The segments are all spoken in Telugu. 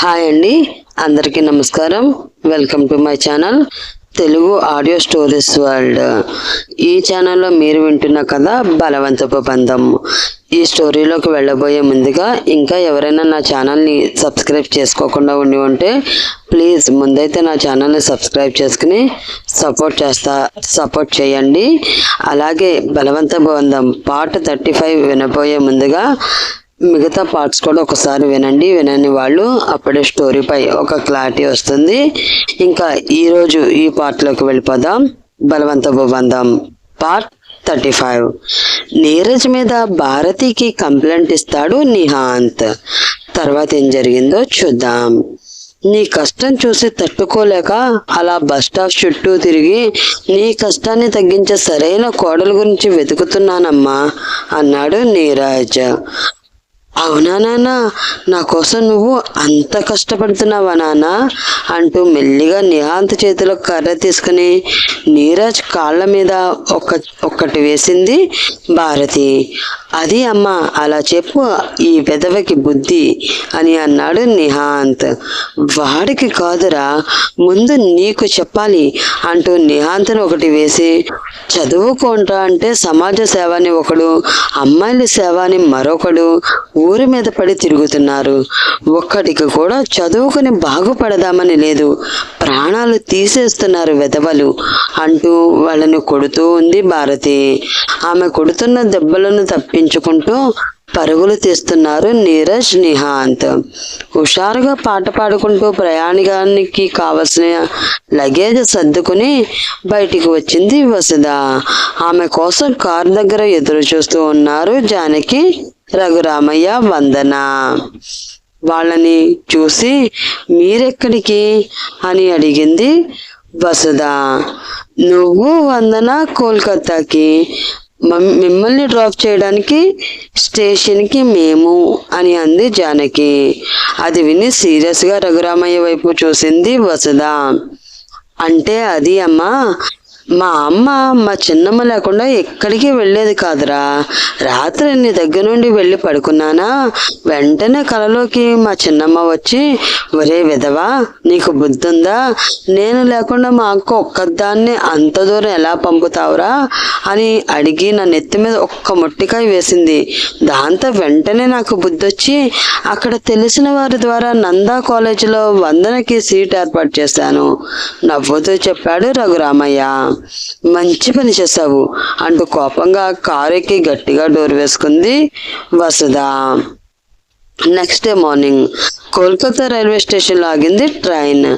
హాయ్ అండి. అందరికీ నమస్కారం. Welcome to my channel Telugu audio stories world ఈ ఛానల్లో మీరు వింటున్న కథ బలవంతపు బంధం. ఈ స్టోరీలోకి వెళ్ళబోయే ముందుగా ఇంకా ఎవరైనా నా ఛానల్ని సబ్స్క్రైబ్ చేసుకోకుండా ఉండి ఉంటే ప్లీజ్ ముందైతే నా ఛానల్ని సబ్స్క్రైబ్ చేసుకుని సపోర్ట్ చేస్తా సపోర్ట్ చేయండి. అలాగే బలవంత బంధం పార్ట్ థర్టీ ఫైవ్ వినబోయే ముందుగా మిగతా పార్ట్స్ కూడా ఒకసారి వినండి. వినని వాళ్ళు అప్పుడే స్టోరీపై ఒక క్లారిటీ వస్తుంది. ఇంకా ఈరోజు ఈ పార్ట్లోకి వెళ్ళిపోదాం. బలవంతపు బంధం పార్ట్ థర్టీ ఫైవ్. నీరజ్ మీద భారతికి కంప్లైంట్ ఇస్తాడు నిహాంత్. తర్వాత ఏం జరిగిందో చూద్దాం. నీ కష్టం చూసి తట్టుకోలేక అలా బస్ స్టాప్ చుట్టూ తిరిగి నీ కష్టాన్ని తగ్గించే సరైన కోడల గురించి వెతుకుతున్నానమ్మా అన్నాడు నీరాజ్. అవునా నాన్న? నా కోసం నువ్వు అంత కష్టపడుతున్నావా నాన్న? అంటూ మెల్లిగా నిహాంత్ చేతిలో కర్ర తీసుకుని నీరజ్ కాళ్ళ మీద ఒక ఒక్కటి వేసింది భారతి. అది అమ్మ అలా చెప్పు ఈ పెదవికి బుద్ధి అని అన్నాడు నిహాంత్. వాడికి కాదురా ముందు నీకు చెప్పాలి అంటూ నిహాంత్ని ఒకటి వేసి చదువుకుంటా అంటే సమాజ సేవ అని ఒకడు అమ్మాయిల సేవ అని మరొకడు ఊరి మీద పడి తిరుగుతున్నారు. ఒక్కడికి కూడా చదువుకుని బాగుపడదామని లేదు ప్రాణాలు తీసేస్తున్నారు వెధవలు అంటూ వాళ్ళని కొడుతూ ఉంది భారతి. ఆమె కొడుతున్న దెబ్బలను తప్పించుకుంటూ పరుగులు తీస్తున్నారు నీరజ్ నిహాంత్. హుషారుగా పాట పాడుకుంటూ ప్రయాణికానికి కావలసిన లగేజ్ సర్దుకుని బయటికి వచ్చింది వసుధ. ఆమె కోసం కారు దగ్గర ఎదురు చూస్తూ ఉన్నారు జానకి రఘురామయ్య వందన. వాళ్ళని చూసి మీరెక్కడికి అని అడిగింది వసుధ. నువ్వు వందన కోల్కతాకి. మిమ్మల్ని డ్రాప్ చేయడానికి స్టేషన్కి మేము అని అంది జానకి. అది విని సీరియస్గా రఘురామయ్య వైపు చూసింది వసుధ. అంటే అది అమ్మా మా అమ్మ మా చిన్నమ్మ లేకుండా ఎక్కడికి వెళ్ళేది కాదురా. రాత్రి నీ దగ్గర నుండి వెళ్ళి పడుకున్నానా? వెంటనే కలలోకి మా చిన్నమ్మ వచ్చి ఒరే విధవా నీకు బుద్ధి ఉందా నేను లేకుండా మా అక్క ఒక్కదాన్ని అంత దూరం ఎలా పంపుతావురా? అని అడిగి నా నెత్తి మీద ఒక్క మొట్టికాయ వేసింది. దాంతో వెంటనే నాకు బుద్ధి వచ్చి అక్కడ తెలిసిన వారి ద్వారా నందా కాలేజీలో వందనకి సీట్ ఏర్పాటు చేశాను నవ్వుతూ చెప్పాడు రఘురామయ్య. మంచి పని చేశావు. అంటూ కోపంగా కారు ఎక్కి గట్టిగా డోర్ వేసుకుంది వసుధ. Next day morning Kolkata railway స్టేషన్లో ఆగింది ట్రైన్.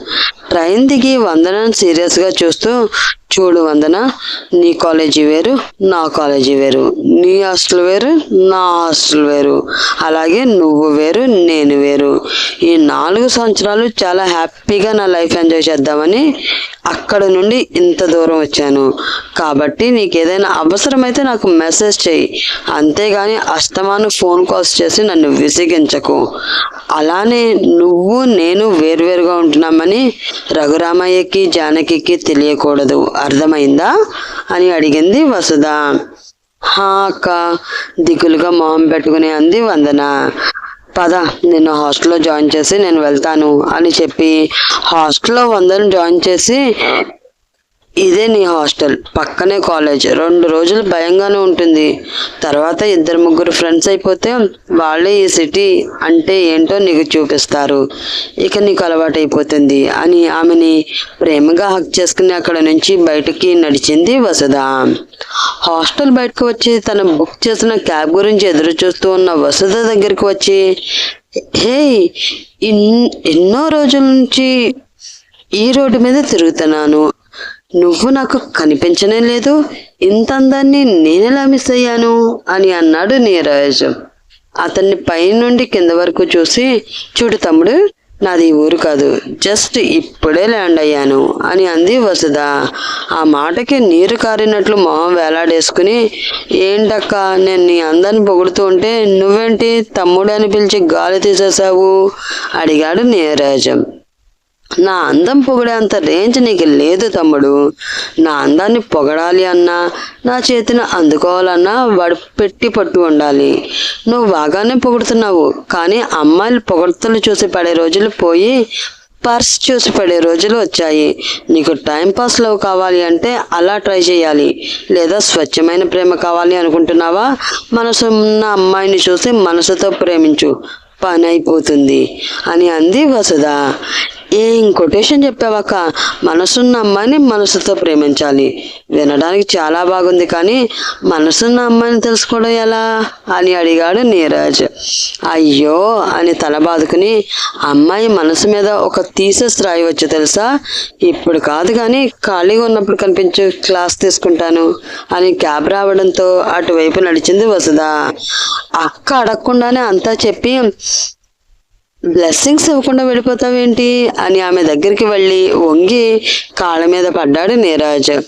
ట్రైన్ దిగి వందనను సీరియస్గా చూస్తూ చూడు వందన నీ కాలేజీ వేరు నా కాలేజీ వేరు. నీ హాస్టల్ వేరు నా హాస్టల్ వేరు. అలాగే నువ్వు వేరు నేను వేరు. ఈ నాలుగు సంవత్సరాలు చాలా హ్యాపీగా నా లైఫ్ ఎంజాయ్ చేద్దామని అక్కడ నుండి ఇంత దూరం వచ్చాను. కాబట్టి నీకు ఏదైనా అవసరమైతే నాకు మెసేజ్ చేయి. అంతేగాని అస్తమాను ఫోన్ కాల్స్ చేసి నన్ను విసిగించకు. అలానే నువ్వు నేను వేరువేరుగా ఉంటున్నామని రఘురామయ్యకి జానకికి తెలియకూడదు. అర్థమైందా? అని అడిగింది వసుధ. హా అక్క దిగులుగా మొహం పెట్టుకుని అంది వందన. పద నిన్ను హాస్టల్లో జాయిన్ చేసి నేను వెళ్తాను అని చెప్పి హాస్టల్లో వందను జాయిన్ చేసి ఇదే నీ హాస్టల్. పక్కనే కాలేజ్. రెండు రోజులు భయంగానే ఉంటుంది. తర్వాత ఇద్దరు ముగ్గురు ఫ్రెండ్స్ అయిపోతే వాళ్ళే ఈ సిటీ అంటే ఏంటో నీకు చూపిస్తారు. ఇక నీకు అలవాటు అయిపోతుంది అని ఆమెని ప్రేమగా హక్ చేసుకుని అక్కడ నుంచి బయటికి నడిచింది వసుధ. హాస్టల్ బయటకు వచ్చి తను బుక్ చేసిన క్యాబ్ గురించి ఎదురు చూస్తూ ఉన్న వసుధ దగ్గరికి వచ్చి హే ఇన్ ఎన్నో రోజుల నుంచి ఈ రోడ్డు మీద తిరుగుతున్నాను. నువ్వు నాకు కనిపించనే లేదు ఇంత అందాన్ని నేనెలా మిస్ అయ్యాను అని అన్నాడు నీరజ్. అతన్ని పైనుండి కింద వరకు చూసి చూడు తమ్ముడు నాది ఊరు కాదు జస్ట్ ఇప్పుడే ల్యాండ్ అయ్యాను అని అంది వసుధ. ఆ మాటకి నీరు కారినట్లు మొహం వేలాడేసుకుని ఏంటక్క నేను నీ అందాన్ని పొగుడుతూ ఉంటే నువ్వేంటి తమ్ముడు అని పిలిచి గాలి తీసేసావు అడిగాడు నీరజ్. నా అందం పొగిడేంత రేంజ్ నీకు లేదు తమ్ముడు. నా అందాన్ని పొగడాలి అన్నా నా చేతిని అందుకోవాలన్నా వాడు పెట్టి పట్టు ఉండాలి. నువ్వు బాగానే పొగుడుతున్నావు కానీ అమ్మాయిలు పొగడతలు చూసి పడే రోజులు పోయి పర్స్ చూసి పడే రోజులు వచ్చాయి. నీకు టైం పాస్ లవ్ కావాలి అంటే అలా ట్రై చేయాలి. లేదా స్వచ్ఛమైన ప్రేమ కావాలి అనుకుంటున్నావా? మనసు ఉన్న అమ్మాయిని చూసి మనసుతో ప్రేమించు. పని అయిపోతుంది అని అంది వసుధ. ఏం కొటేషన్ చెప్పావక్క? మనసున్న అమ్మాయిని మనసుతో ప్రేమించాలి. వినడానికి చాలా బాగుంది కానీ మనసున్న అమ్మాయిని తెలుసుకోవడం ఎలా? అని అడిగాడు నీరజ్. అయ్యో అని తల బాదుకుని అమ్మాయి మనసు మీద ఒక థీసెస్ రాయవచ్చు తెలుసా? ఇప్పుడు కాదు కానీ ఖాళీగా ఉన్నప్పుడు కనిపించే క్లాస్ తీసుకుంటాను అని క్యాబ్ రావడంతో అటువైపు నడిచింది వసుధ. అక్క అడగకుండానే అంతా చెప్పి బ్లెస్సింగ్స్ ఇవ్వకుండా వెళ్ళిపోతావేంటి? అని ఆమె దగ్గరికి వెళ్ళి వంగి కాళ్ళ మీద పడ్డాడు నీరాజ్.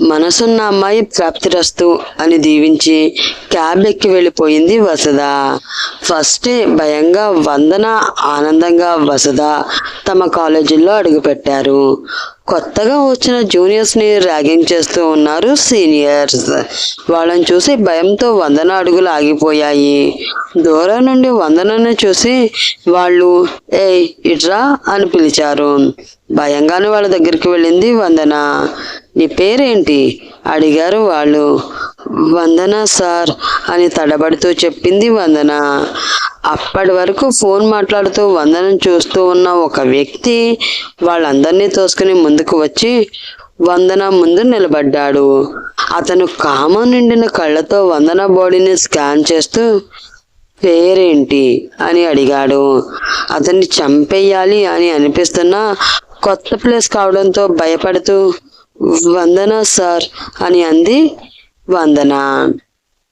మనసున్న అమ్మాయి ప్రాప్తిరస్తు అని దీవించి క్యాబ్ ఎక్కి వెళ్ళిపోయింది వసుధ. ఫస్ట్ భయంగా వందన ఆనందంగా వసుధ తమ కాలేజీల్లో అడుగుపెట్టారు. కొత్తగా వచ్చిన జూనియర్స్ని ర్యాగింగ్ చేస్తూ ఉన్నారు సీనియర్స్. వాళ్ళని చూసి భయంతో వందన అడుగులు ఆగిపోయాయి. దూరం నుండి వందనని చూసి వాళ్ళు ఏ ఇట్రా అని పిలిచారు. భయంగానే వాళ్ళ దగ్గరికి వెళ్ళింది వందన. నీ పేరేంటి? అడిగారు వాళ్ళు. వందన సార్ అని తడబడుతూ చెప్పింది వందన. అప్పటి వరకు ఫోన్ మాట్లాడుతూ వందనం చూస్తూ ఉన్న ఒక వ్యక్తి వాళ్ళందరినీ తోసుకుని ముందుకు వచ్చి వందన ముందు నిలబడ్డాడు. అతను కామం నిండిన కళ్ళతో వందన బాడీని స్కాన్ చేస్తూ పేరేంటి? అని అడిగాడు. అతన్ని చంపేయాలి అని అనిపిస్తున్నా కొత్త ప్లేస్ కావడంతో భయపడుతూ వందన సార్ అని అంది వందన.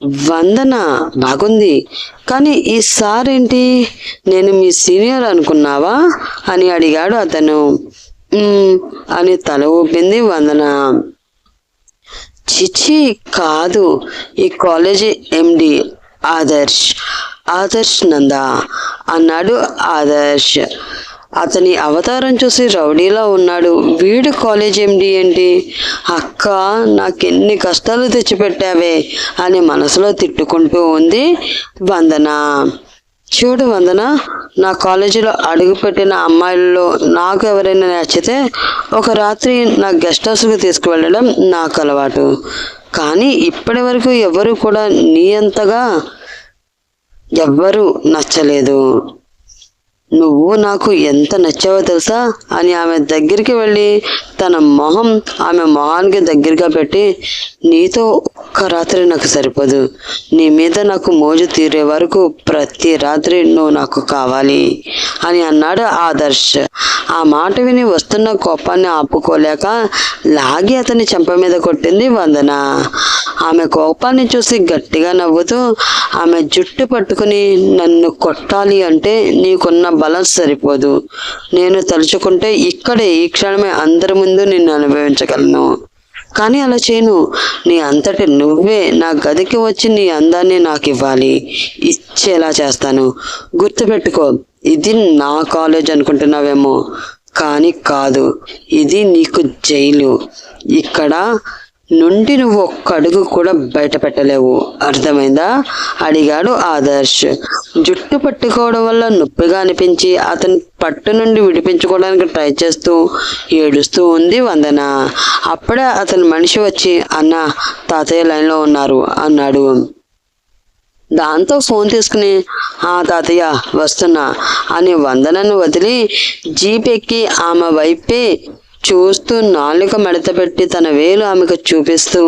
వందన బాగుంది. కానీ ఈ సార్ ఏంటి? నేను మీ సీనియర్ అనుకున్నావా? అని అడిగాడు అతను. అని తల ఊపింది వందన. చిచి కాదు. ఈ కాలేజీ ఎండి ఆదర్శ్. ఆదర్శ్ నందా అన్నాడు ఆదర్శ్. అతని అవతారం చూసి రౌడీలా ఉన్నాడు. వీడు కాలేజ్ ఎండి ఏంటి? అక్క నాకెన్ని కష్టాలు తెచ్చిపెట్టావే అని మనసులో తిట్టుకుంటూ ఉంది వందన. చూడు వందన నా కాలేజీలో అడుగుపెట్టిన అమ్మాయిల్లో నాకు ఎవరైనా నచ్చితే ఒక రాత్రి నా గెస్ట్ హౌస్కి తీసుకువెళ్ళడం నాకు అలవాటు. కానీ ఇప్పటి వరకు ఎవరు కూడా నీ అంతగా ఎవ్వరూ నచ్చలేదు. నువ్వు నాకు ఎంత నచ్చావో తెలుసా? అని ఆమె దగ్గరికి వెళ్ళి తన మొహం ఆమె మొహానికి దగ్గరగా పెట్టి నీతో ఒక్క రాత్రి నాకు సరిపోదు. నీ మీద నాకు మోజు తీరే వరకు ప్రతి రాత్రి నువ్వు నాకు కావాలి అని అన్నాడు ఆదర్శ్. ఆ మాట విని వస్తున్న కోపాన్ని ఆపుకోలేక లాగి అతని చెంప మీద కొట్టింది వందన. ఆమె కోపాన్ని చూసి గట్టిగా నవ్వుతూ ఆమె జుట్టు పట్టుకుని నన్ను కొట్టాలి అంటే నీకున్న బలం సరిపోదు. నేను తలుచుకుంటే ఇక్కడే ఈ క్షణమే అందరి ముందు నిన్ను అనుభవించగలను. కానీ అలా చేయను. నీ అంతటి నువ్వే నా గదికి వచ్చి నీ అందాన్ని నాకు ఇవ్వాలి. ఇచ్చేలా చేస్తాను. గుర్తుపెట్టుకో ఇది నా కాలేజ్ అనుకుంటున్నావేమో. కానీ కాదు ఇది నీకు జైలు. ఇక్కడ నుండి నువ్వు ఒక్క అడుగు కూడా బయట పెట్టలేవు. అర్థమైందా? అడిగాడు ఆదర్శ్. జుట్టు పట్టుకోవడం వల్ల నొప్పిగా అనిపించి అతని పట్టు నుండి విడిపించుకోవడానికి ట్రై చేస్తూ ఏడుస్తూ ఉంది వందన. అప్పుడే అతని మనిషి వచ్చి అన్న తాతయ్య లైన్లో ఉన్నారు అన్నాడు. దాంతో ఫోన్ తీసుకుని ఆ తాతయ్య వస్తున్నా అని వందనను వదిలి జీప్ ఎక్కి ఆమె వైపే చూస్తూ నాలుక మడత పెట్టి తన వేలు ఆమెకు చూపిస్తూ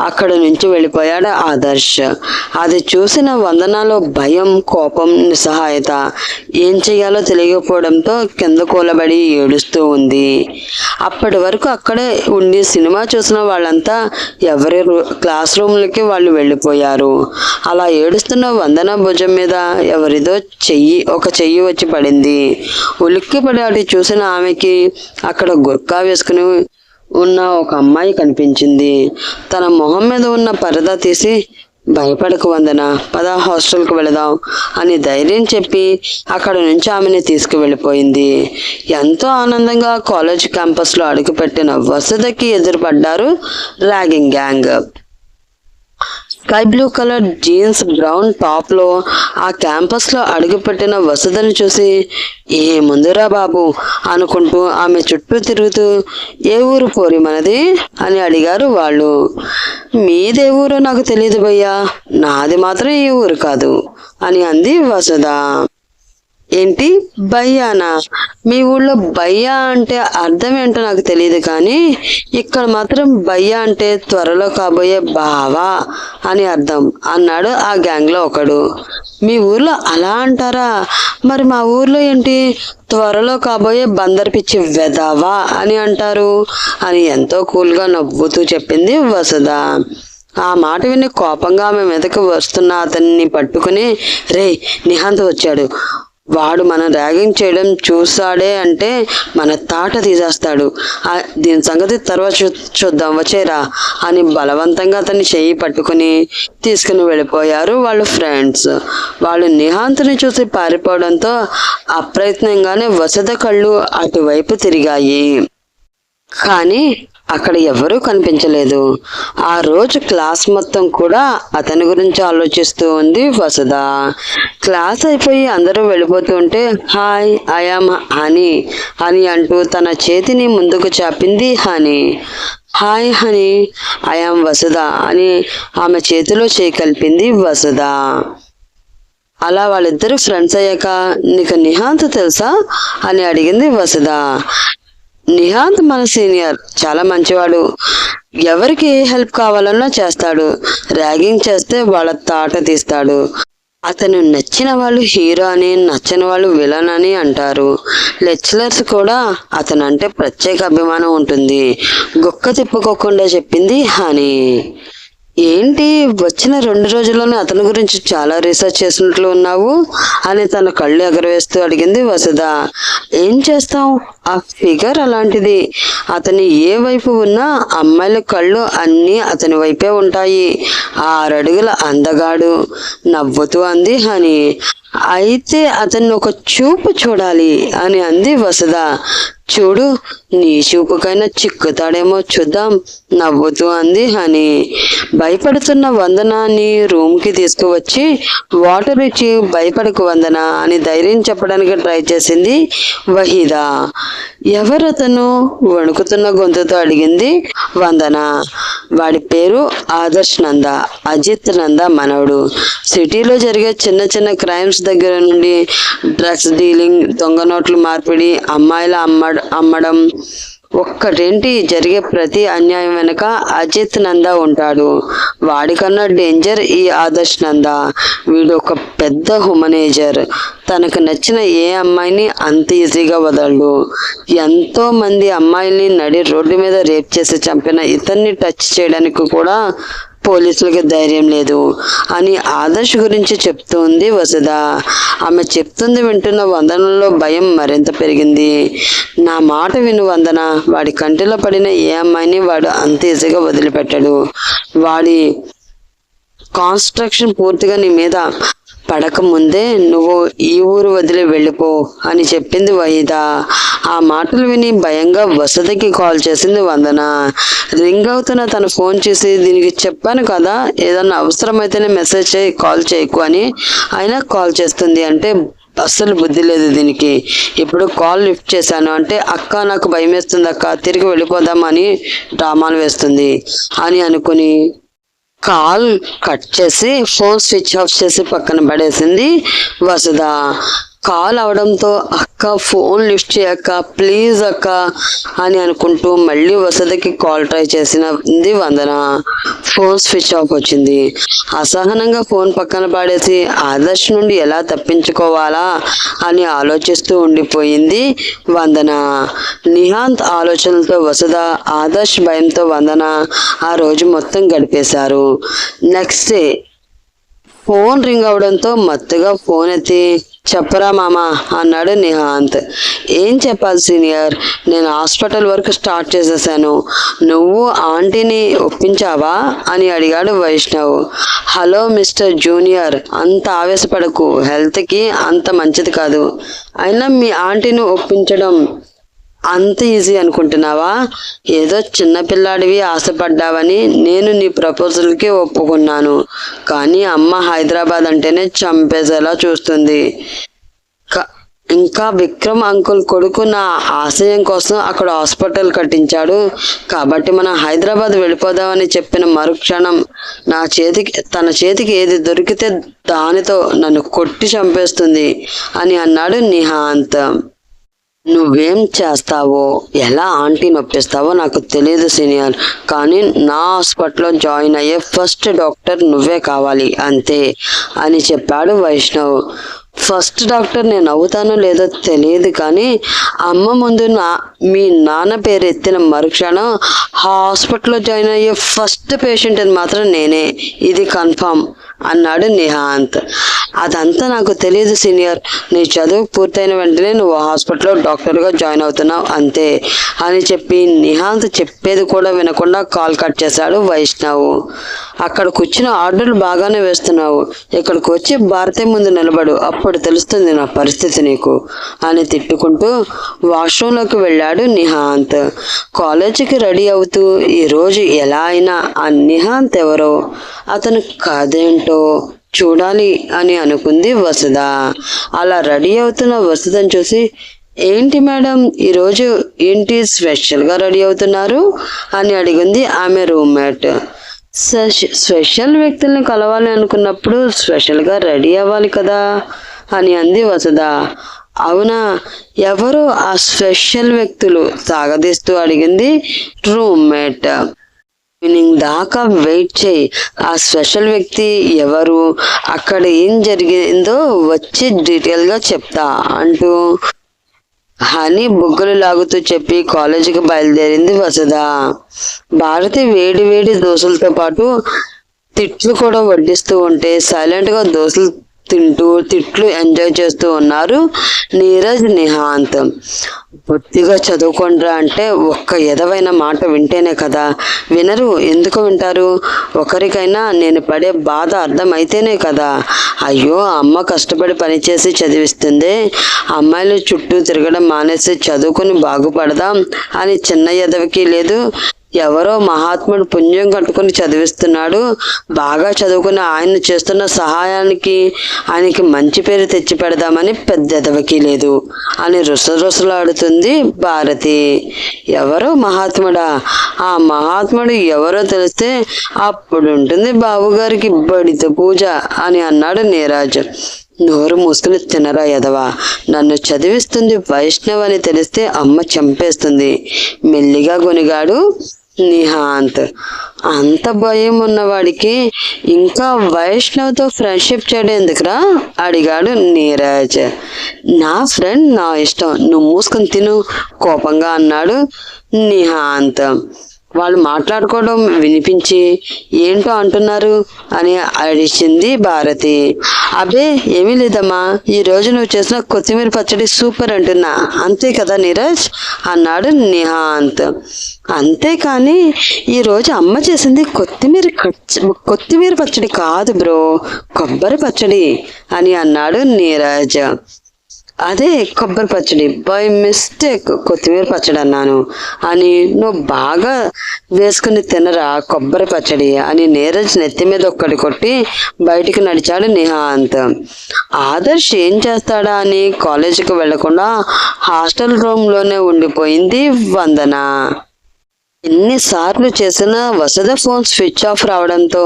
అక్కడ నుంచి వెళ్ళిపోయాడు ఆదర్శ్. అది చూసిన వందనలో భయం కోపం నిస్సహాయత ఏం చేయాలో తెలియకపోవడంతో కింద కూలబడి ఏడుస్తూ ఉంది. అప్పటి వరకు అక్కడే ఉండి సినిమా చూసిన వాళ్ళంతా ఎవరి రూ- క్లాస్ రూమ్లకి వాళ్ళు వెళ్ళిపోయారు. అలా ఏడుస్తున్న వందన భుజం మీద ఎవరిదో చెయ్యి ఒక చెయ్యి వచ్చి పడింది. ఉలిక్కి పడి అటు చూసిన ఆమెకి అక్కడ గుర్కా వేసుకుని ఉన్న ఒక అమ్మాయి కనిపించింది. తన మొహం మీద ఉన్న పరదా తీసి భయపడకు వందన పద హాస్టల్కి వెళదాం అని ధైర్యం చెప్పి అక్కడ నుంచి ఆమెని తీసుకువెళ్ళిపోయింది. ఎంతో ఆనందంగా కాలేజ్ క్యాంపస్లో అడుగుపెట్టిన వసతికి ఎదురుపడ్డారు ragging gang. Sky blue colour jeans brown టాప్లో ఆ క్యాంపస్లో అడుగుపెట్టిన వసతిని చూసి ఏ ముందురా బాబు అనుకుంటూ ఆమె చుట్టూ తిరుగుతూ ఏ ఊరు పోరి మనది? అని అడిగారు వాళ్ళు. మీదే ఊరో నాకు తెలియదు భయ్యా నాది మాత్రం ఈ ఊరు కాదు అని అంది వసుధ. ఏంటి? బయ్యానా మీ ఊళ్ళో బయ్యా అంటే అర్థం ఏంటో నాకు తెలియదు కానీ ఇక్కడ మాత్రం బయ్యా అంటే త్వరలో కాబోయే బావా అని అర్థం అన్నాడు ఆ గ్యాంగ్లో ఒకడు. మీ ఊర్లో అలా అంటారా? మరి మా ఊర్లో ఏంటి? త్వరలో కాబోయే బందర్ పిచ్చి వెదవా అని అంటారు అని ఎంతో కూల్గా నవ్వుతూ చెప్పింది వసుధ. ఆ మాట విని కోపంగా ఆమె మీదకు వస్తున్న అతన్ని పట్టుకుని రే నిహాంత్ వచ్చాడు. వాడు మనం ర్యాగింగ్ చేయడం చూస్తాడే అంటే మన తాట తీసేస్తాడు. దీని సంగతి తర్వాత చూద్దాం. వచ్చేరా అని బలవంతంగా అతన్ని చెయ్యి పట్టుకుని తీసుకుని వెళ్ళిపోయారు వాళ్ళ ఫ్రెండ్స్. వాళ్ళు నిహాంత్ని చూసి పారిపోవడంతో అప్రయత్నంగానే వసత కళ్ళు అటువైపు తిరిగాయి. కానీ అక్కడ ఎవరూ కనిపించలేదు. ఆ రోజు క్లాస్ మొత్తం కూడా అతని గురించి ఆలోచిస్తూ ఉంది వసుధ. క్లాస్ అయిపోయి అందరూ వెళ్ళిపోతూ ఉంటే హాయ్ ఐఆమ్ హనీ. అని అంటూ తన చేతిని ముందుకు చాపింది Honey. Hi Honey. I am Vasudha అని ఆమె చేతిలో చేయి కలిపింది వసుధ. అలా వాళ్ళిద్దరు ఫ్రెండ్స్ అయ్యాక నీకు నిహాంత్ తెలుసా? అని అడిగింది వసుధ. నిహాంత్ మన సీనియర్. చాలా మంచివాడు. ఎవరికి ఏ హెల్ప్ కావాలన్నా చేస్తాడు. ర్యాగింగ్ చేస్తే వాళ్ళ తాట తీస్తాడు. అతను నచ్చిన వాళ్ళు హీరో అని నచ్చని వాళ్ళు విలన్ అని అంటారు. లెక్చలర్స్ కూడా అతను అంటే ప్రత్యేక అభిమానం ఉంటుంది. గుక్క తిప్పుకోకుండా చెప్పింది హనీ. ఏంటి వచ్చిన రెండు రోజుల్లోనే అతని గురించి చాలా రీసెర్చ్ చేసినట్లు ఉన్నావు? అని తన కళ్ళు ఎగరవేస్తూ అడిగింది వసుధ. ఏం చేస్తాం ఆ ఫిగర్ అలాంటిది. అతని ఏ వైపు ఉన్నా అమ్మాయిల కళ్ళు అన్నీ అతని వైపే ఉంటాయి. ఆరడుగుల అందగాడు. నవ్వుతూ అంది హని. అయితే అతన్ని ఒక చూపు చూడాలి అని అంది వసద చూడు నీ చూపుకైనా చిక్కుతాడేమో చూద్దాం నవ్వుతూ అంది హని. భయపడుతున్న వందనాన్ని రూమ్కి తీసుకువచ్చి వాటర్ ఇచ్చి భయపడకు వందన అని ధైర్యం చెప్పడానికి ట్రై చేసింది వహీదా. ఎవరతను వణుకుతున్న గొంతుతో అడిగింది వందన. వాడి పేరు ఆదర్శ్ నంద అజిత్ నంద మనవడు. సిటీలో జరిగే చిన్న చిన్న క్రైమ్స్ దగ్గర నుండి డ్రగ్స్ డీలింగ్ దొంగ నోట్లు మార్పిడి అమ్మాయిల అమ్మ అమ్మడం ఒక్కటేంటి? జరిగే ప్రతి అన్యాయం వెనుక అజిత్ నంద ఉంటాడు. వాడికన్నా డేంజర్ ఈ ఆదర్శ్ నంద. వీడు ఒక పెద్ద హ్యూమనేజర్ తనకు నచ్చిన ఏ అమ్మాయిని అంత ఈజీగా వదలడు. ఎంతో మంది అమ్మాయిల్ని నడి రోడ్డు మీద రేప్ చేసి చంపిన ఇతన్ని టచ్ చేయడానికి కూడా పోలీసులకి ధైర్యం లేదు అని ఆదర్శ్ గురించి చెప్తోంది వసుధ. ఆమె చెప్తుంది వింటున్న వందనలో భయం మరింత పెరిగింది. నా మాట విను వందన. వాడి కంటిలో పడిన ఏ అమ్మాయిని వాడు అంత ఈజీగా వదిలిపెట్టాడు. వాడి కాన్స్ట్రక్షన్ పూర్తిగా నీ మీద పడక ముందే నువ్వు ఈ ఊరు వదిలి వెళ్ళిపో అని చెప్పింది వహిద ఆ మాటలు విని భయంగా వసతికి కాల్ చేసింది వందన. రింగ్ అవుతున్న తన ఫోన్ చేసి దీనికి చెప్పాను కదా ఏదన్నా అవసరమైతేనే మెసేజ్ చేయి కాల్ చేయకు అని అయినా కాల్ చేస్తుంది అంటే అస్సలు బుద్ధి లేదు దీనికి. ఇప్పుడు కాల్ లిఫ్ట్ చేశాను అంటే అక్క నాకు భయం వేస్తుంది అక్క తిరిగి వెళ్ళిపోదామని డ్రామాలు వేస్తుంది అని అనుకుని కాల్ కట్ చేసి ఫోన్ స్విచ్ ఆఫ్ చేసి పక్కన పడేసింది వసుధ. కాల్ అవడంతో అక్క ఫోన్ లిఫ్ట్ చేయక్క ప్లీజ్ అక్క అని అనుకుంటూ మళ్ళీ వసతికి కాల్ ట్రై చేసింది వందన. ఫోన్ స్విచ్ ఆఫ్ వచ్చింది. అసహనంగా ఫోన్ పక్కన పాడేసి ఆదర్శ్ నుండి ఎలా తప్పించుకోవాలా? అని ఆలోచిస్తూ ఉండిపోయింది వందన. నిహాంత్ ఆలోచనలతో వసద ఆదర్శ్ భయంతో వందన ఆ రోజు మొత్తం గడిపేశారు. నెక్స్ట్ డే ఫోన్ రింగ్ అవడంతో మత్తుగా ఫోన్ ఎత్తి చెప్పరా మామ అన్నాడు నిహాంత్. ఏం చెప్పాలి సీనియర్? నేను హాస్పిటల్ వరకు స్టార్ట్ చేసేసాను. నువ్వు ఆంటీని ఒప్పించావా? అని అడిగాడు వైష్ణవ్. హలో మిస్టర్ జూనియర్ అంత ఆవేశపడకు. హెల్త్కి అంత మంచిది కాదు. అయినా మీ ఆంటీని ఒప్పించడం అంత ఈజీ అనుకుంటున్నావా? ఏదో చిన్నపిల్లాడివి ఆశపడ్డావని నేను నీ ప్రపోజల్కి ఒప్పుకున్నాను. కానీ అమ్మ హైదరాబాద్ అంటేనే చంపేసేలా చూస్తుంది. క- ఇంకా విక్రమ్ అంకుల్ కొడుకు నా ఆశయం కోసం అక్కడ హాస్పిటల్ కట్టించాడు. కాబట్టి మనం హైదరాబాద్ వెళ్ళిపోదామని చెప్పిన మరుక్షణం నా చేతికి తన చేతికి ఏది దొరికితే దానితో నన్ను కొట్టి చంపేస్తుంది అని అన్నాడు నిహాంత్. నువ్వేం చేస్తావో ఎలా ఆంటీ నొప్పిస్తావో నాకు తెలియదు సీనియర్ కానీ నా హాస్పిటల్లో జాయిన్ అయ్యే ఫస్ట్ డాక్టర్ నువ్వే కావాలి అంతే అని చెప్పాడు వైష్ణవ్. ఫస్ట్ డాక్టర్ నేను అవుతానో లేదో తెలియదు కానీ అమ్మ ముందు నా మీ నాన్న పేరు ఎత్తిన మరుక్షణం హాస్పిటల్లో జాయిన్ అయ్యే ఫస్ట్ పేషెంట్ అని మాత్రం నేనే. ఇది కన్ఫామ్. అన్నాడు నిహాంత్. అదంతా నాకు తెలియదు సీనియర్. నీ చదువు పూర్తయిన వెంటనే నువ్వు హాస్పిటల్లో డాక్టర్గా జాయిన్ అవుతున్నావు అంతే. అని చెప్పి నిహాంత్ చెప్పేది కూడా వినకుండా కాల్ కట్ చేశాడు వైష్ణవ్. అక్కడ వచ్చిన ఆర్డర్లు బాగానే వేస్తున్నావు. ఇక్కడికి వచ్చి భారతే ముందు నిలబడు అప్పుడు తెలుస్తుంది నా పరిస్థితి నీకు అని తిట్టుకుంటూ వాష్రూమ్లోకి వెళ్ళాడు నిహాంత్. కాలేజీకి రెడీ అవుతూ ఈరోజు ఎలా అయినా ఆ నిహాంత్ ఎవరో అతను కాదేంటి? చూడాలి అని అనుకుంది వసుధ. అలా రెడీ అవుతున్న వసుధను చూసి ఏంటి మేడం ఈరోజు ఏంటి స్పెషల్గా రెడీ అవుతున్నారు? అని అడిగింది ఆమె రూమ్మేట్. స్పెషల్ వ్యక్తుల్ని కలవాలి అనుకున్నప్పుడు స్పెషల్గా రెడీ అవ్వాలి కదా? అని అంది వసుధ. అవునా ఎవరు ఆ స్పెషల్ వ్యక్తులు? సాగదీస్తూ అడిగింది రూమ్మేట్. ఈవినింగ్ దాకా వెయిట్ చేయి. ఆ స్పెషల్ వ్యక్తి ఎవరు? అక్కడ ఏం జరిగిందో వచ్చి డీటెయిల్గా చెప్తా అంటూ హనీ బుగ్గలు లాగుతూ చెప్పి కాలేజీకి బయలుదేరింది వసద భారతి వేడి వేడి దోశలతో పాటు తిట్లు కూడా వడ్డిస్తూ ఉంటే సైలెంట్గా దోశలు తింటూ తిట్లు ఎంజాయ్ చేస్తూ ఉన్నారు. నీరజ్ నిహాంత్. బొత్తిగా చదువుకోండ్రా అంటే ఒక్క ఎదవైన మాట వింటేనే కదా. వినరు ఎందుకు వింటారు? ఒకరికైనా నేను పడే బాధ అర్థమైతేనే కదా. అయ్యో అమ్మ కష్టపడి పనిచేసి చదివిస్తుంది. అమ్మాయిలు చుట్టూ తిరగడం మానేసి చదువుకుని బాగుపడదాం అని చిన్న ఎదవికి లేదు. ఎవరో మహాత్ముడు పుణ్యం కట్టుకుని చదివిస్తున్నాడు బాగా చదువుకుని ఆయన చేస్తున్న సహాయానికి ఆయనకి మంచి పేరు తెచ్చి పెడదామని పెద్ద ఎదవకి లేదు అని రుసరుసలాడుతుంది భారతి. ఎవరో మహాత్ముడా? ఆ మహాత్ముడు ఎవరో తెలిస్తే అప్పుడు ఉంటుంది బాబుగారికి బడిత పూజ అని అన్నాడు నీరాజ్. నోరు మూసుకుని తినరా ఎదవా? నన్ను చదివిస్తుంది వైష్ణవ్ అని తెలిస్తే అమ్మ చంపేస్తుంది. మెల్లిగా గొనిగాడు నిహాంత్. అంత భయం ఉన్నవాడికి ఇంకా వైష్ణవ్తో ఫ్రెండ్షిప్ చేయడం ఎందుకురా? అడిగాడు నీరజ్. నా ఫ్రెండ్ నా ఇష్టం నువ్వు మూసుకొని తిను కోపంగా అన్నాడు నిహాంత్. వాళ్ళు మాట్లాడుకోవడం వినిపించి ఏంటో అంటున్నారు? అని అడిచింది భారతి. అబ్బే ఏమీ లేదమ్మా. ఈ రోజు నువ్వు చేసిన కొత్తిమీర పచ్చడి సూపర్ అంటున్నా. అంతే కదా నీరజ్? అన్నాడు నిహాంత్. అంతేకాని ఈరోజు అమ్మ చేసింది కొత్తిమీర కొత్తిమీర పచ్చడి కాదు బ్రో కొబ్బరి పచ్చడి అని అన్నాడు నీరజ్. అదే కొబ్బరి పచ్చడి బై మిస్టేక్ కొత్తిమీర పచ్చడి అన్నాను అని నువ్వు బాగా వేసుకుని తినరా కొబ్బరి పచ్చడి అని నీరజ్ నెత్తి మీద ఒక్కటి కొట్టి బయటికి నడిచాడు నిహాంత్. ఆదర్శ్ ఏం చేస్తాడా అని కాలేజీకి వెళ్ళకుండా హాస్టల్ రూమ్లోనే ఉండిపోయింది వందన. ఎన్నిసార్లు చేసినా వసద ఫోన్ స్విచ్ ఆఫ్ రావడంతో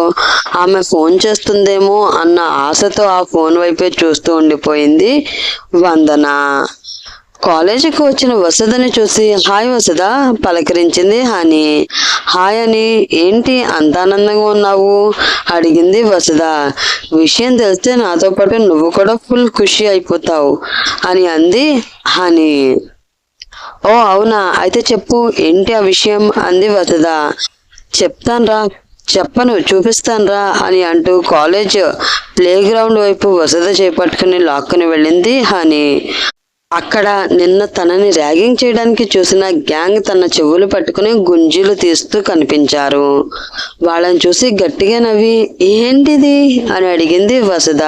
ఆమె ఫోన్ చేస్తుందేమో అన్న ఆశతో ఆ ఫోన్ వైపే చూస్తూ ఉండిపోయింది వందన. కాలేజీకి వచ్చిన వసదని చూసి హాయ్ వసద పలకరించింది హాని. హాయ్ అని ఏంటి అంత ఆనందంగా ఉన్నావు? అడిగింది వసద. విషయం తెలిస్తే నాతో పాటు నువ్వు కూడా ఫుల్ ఖుషి అయిపోతావు అని అంది హాని. ఓ అవునా. అయితే చెప్పు ఏంటి ఆ విషయం? అంది వతద చెప్తాన్రా. చెప్పను చూపిస్తానురా అని అంటూ కాలేజ్ ప్లే గ్రౌండ్ వైపు వసత చేపట్టుకుని లాక్కుని వెళ్ళింది హనీ. అక్కడ నిన్న తనని ర్యాగింగ్ చేయడానికి చూసిన గ్యాంగ్ తన చెవులు పట్టుకుని గుంజీలు తీస్తూ కనిపించారు. వాళ్ళని చూసి గట్టిగా నవ్వి ఏంటిది? అని అడిగింది వసుధ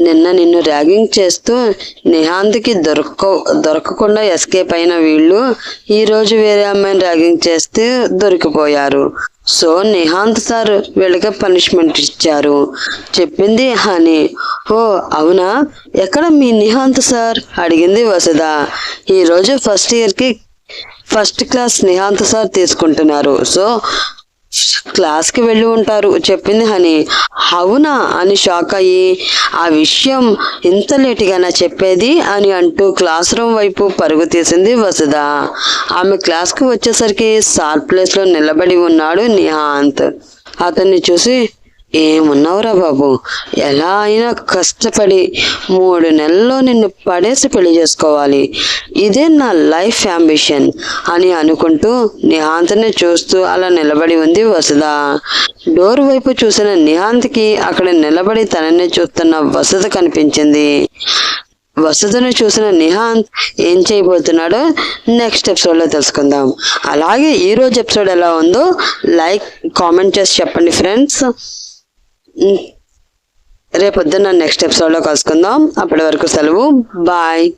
నిన్న నిన్ను ర్యాగింగ్ చేస్తూ నిహాంత్కి దొరక దొరకకుండా ఎస్కేప్ అయిన వీళ్ళు ఈరోజు వేరే అమ్మాయిని ర్యాగింగ్ చేస్తే దొరికిపోయారు. సో నిహాంత్ సార్ వీళ్ళకి పనిష్మెంట్ ఇచ్చారు. చెప్పింది హనీ. ఓ అవునా? ఎక్కడ మీ నిహాంత్ సార్? అడిగింది వసుధ. ఈరోజు ఫస్ట్ ఇయర్కి ఫస్ట్ క్లాస్ నిహాంత్ సార్ తీసుకుంటున్నారు. సో క్లాస్కి వెళ్ళి ఉంటారు. చెప్పింది హని అవునా? అని షాక్ అయ్యి ఆ విషయం ఇంత లేటుగానా చెప్పేది? అని అంటూ క్లాస్ రూమ్ వైపు పరుగు తీసింది వసుధ. ఆమె క్లాస్కి వచ్చేసరికి సార్ ప్లేస్లో నిలబడి ఉన్నాడు నిహాంత్. అతన్ని చూసి ఏమున్నావురా బాబు? ఎలా అయినా కష్టపడి మూడు నెలల్లో నిన్ను పడేసి పెళ్ళి చేసుకోవాలి. ఇదే నా లైఫ్ అంబిషన్ అని అనుకుంటూ నిహాంత్ని చూస్తూ అలా నిలబడి ఉంది వసుధ. డోర్ వైపు చూసిన నిహాంత్కి అక్కడ నిలబడి తనని చూస్తున్న వసుధ కనిపించింది. వసతును చూసిన నిహాంత్ ఏం చేయబోతున్నాడో నెక్స్ట్ ఎపిసోడ్లో తెలుసుకుందాం. అలాగే ఈ రోజు ఎపిసోడ్ ఎలా ఉందో లైక్ కామెంట్ చేసి చెప్పండి ఫ్రెండ్స్. రేపొద్దున నెక్స్ట్ ఎపిసోడ్లో కలుసుకుందాం. అప్పటి వరకు సెలవు. బాయ్